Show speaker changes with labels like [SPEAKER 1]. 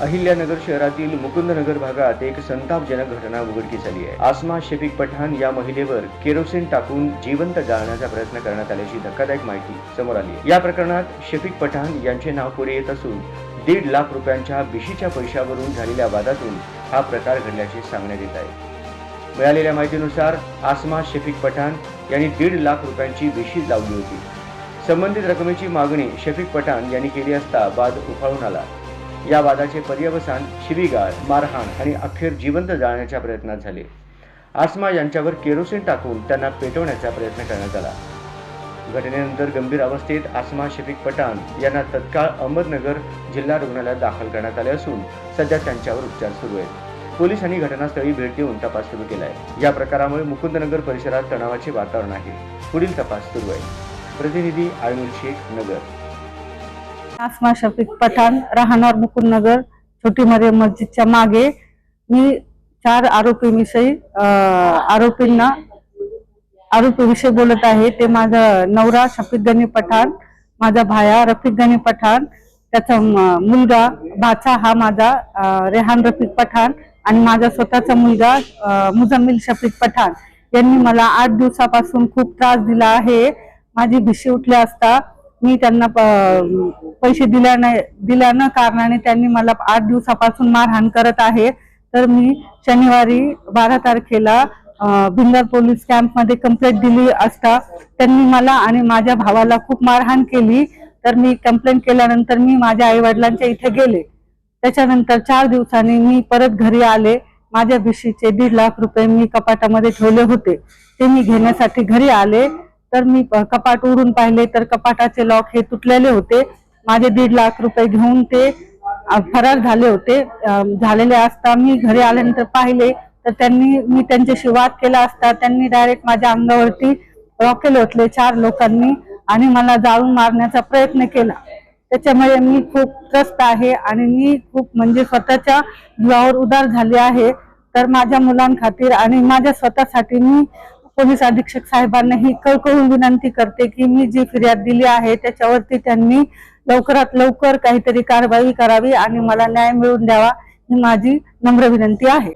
[SPEAKER 1] अहिल्यानगर शहरातील मुकुंदनगर भागात एक संतापजनक घटना उघडकीस आली आहे. आसमा शफीक पठाण या महिलेवर केरोसिन टाकून जिवंत जाळण्याचा प्रयत्न करण्यात आल्याची धक्कादायक माहिती समोर आली आहे. या प्रकरणात शफीक पठाण यांचे नाव पुढे येत असून दीड लाख रुपयांच्या बिशीच्या पैशावरून झालेल्या वादातून हा प्रकार घडल्याचे सांगण्यात येत आहे. मिळालेल्या माहितीनुसार आसमा शफीक पठाण यांनी दीड लाख रुपयांची बिशी लावली होती. संबंधित रकमेची मागणी शफीक पठाण यांनी केली असता वाद उफाळून आला. या वादाचे पर्यवसान शिवीगाळ मारहाण आणि अखेर जिवंत जाळण्याच्या प्रयत्नात झाले. आसमा यांच्यावर केरोसिन टाकून त्यांना पेटवण्याचा प्रयत्न करण्यात आला. घटनेनंतर गंभीर अवस्थेत आसमा शफीक पठाण यांना तत्काळ अहमदनगर जिल्हा रुग्णालयात दाखल करण्यात आले असून सध्या त्यांच्यावर उपचार सुरू आहेत. पोलिसांनी घटनास्थळी भेट देऊन तपास सुरू केला आहे या प्रकारामुळे मुकुंदनगर परिसरात तणावाचे वातावरण आहे. पुढील तपास सुरू आहे. प्रतिनिधी आयनुल शेख नगर.
[SPEAKER 2] आसमा शफीक पठाण राहणार मुकुंदनगर छोटी मरियम मस्जिदच्या मागे. मी चार आरोपीविषयी आरोपींना आरोपीविषयी बोलत आहे. ते माझा नवरा शफीक गनी पठाण माझा भाया रफिक गनी पठाण त्याचा मुलगा भाचा हा माझा रेहान रफिक पठाण आणि माझा स्वतःचा मुलगा मुजम्मिल शफीक पठाण. यांनी मला आठ दिवसापासून खूप त्रास दिला आहे. माझी भिशी उठली असता मी त्यांना प- पैसे दिल्या नाही दिल्या न कारणाने त्यांनी मला आठ दिवसापासून मारहाण करत आहे. तर मी शनिवारी बारा तारखेला भिंगर पोलीस कॅम्पमध्ये कंप्लेंट दिली असता त्यांनी मला आणि माझ्या भावाला खूप मारहाण केली. तर मी कंप्लेंट केल्यानंतर मी माझ्या आई वडिलांच्या इथे गेले. त्याच्यानंतर चार दिवसांनी मी परत घरी आले. माझ्या भिशीचे दीड लाख रुपये मी कपाटामध्ये ठेवले होते. ते मी घेण्यासाठी घरी आले. तर मी कपाट उडून पाहिले तर कपाटाचे लॉक हे तुटलेले होते. माझे दीड लाख रुपये घेऊन ते फरार झाले होते. झालेले असता मी घरी आल्यानंतर पाहिले तर त्यांनी मी त्यांच्याशी वाद केला असता. त्यांनी डायरेक्ट माझ्या अंगावरती रॉकेल ओतले चार लोकांनी आणि मला जाळून मारण्याचा प्रयत्न केला. त्याच्यामुळे मी खूप त्रस्त आहे आणि मी खूप म्हणजे स्वतःच्या जीवावर उदार झाले आहे. तर माझ्या मुलांखातीर आणि माझ्या स्वतःसाठी मी पोलीस अधीक्षक साहेबांना ही कळकळून विनंती करते की मी जी फिर्याद दिली आहे त्याच्यावरती त्यांनी लवकरात लवकर काहीतरी कारवाई करावी आणि मला न्याय मिळवून द्यावा ही माझी नम्र विनंती आहे.